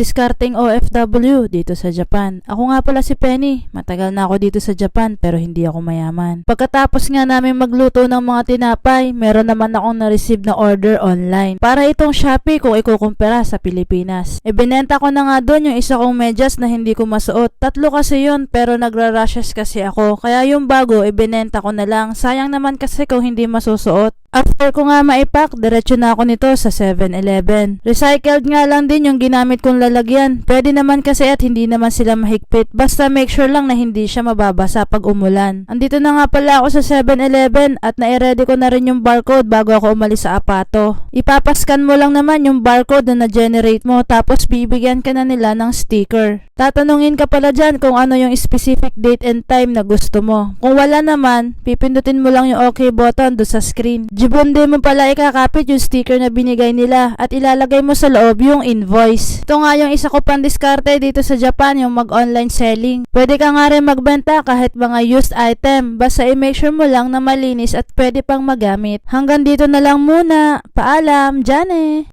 Discarding OFW dito sa Japan. Ako nga pala si Penny. Matagal na ako dito sa Japan pero hindi ako mayaman. Pagkatapos nga namin magluto ng mga tinapay, meron naman akong na-receive na order online. Para itong Shopee kung ikukumpara sa Pilipinas. E binenta ko na nga doon yung isa kong medyas na hindi ko masuot. Tatlo kasi yun pero nagra-rushes kasi ako. Kaya yung bago, ibinenta ko na lang. Sayang naman kasi kung hindi masusuot. After ko nga maipak, diretso na ako nito sa 7-Eleven. Recycled nga lang din yung ginamit kong lalagyan. Pwede naman kasi at hindi naman sila mahigpit. Basta make sure lang na hindi siya mababasa pag umulan. Andito na nga pala ako sa 7-Eleven at nai-ready ko na rin yung barcode bago ako umalis sa apato. Ipapascan mo lang naman yung barcode na na-generate mo tapos bibigyan ka na nila ng sticker. Tatanungin ka pala dyan kung ano yung specific date and time na gusto mo. Kung wala naman, pipindutin mo lang yung OK button do sa screen. Jibunde mo pala ikakapit yung sticker na binigay nila at ilalagay mo sa loob yung invoice. Ito nga yung isa ko pang diskarte dito sa Japan, yung mag-online selling. Pwede ka nga rin magbenta kahit mga used item. Basta i-make sure mo lang na malinis at pwede pang magamit. Hanggang dito na lang muna. Paalam, Jane!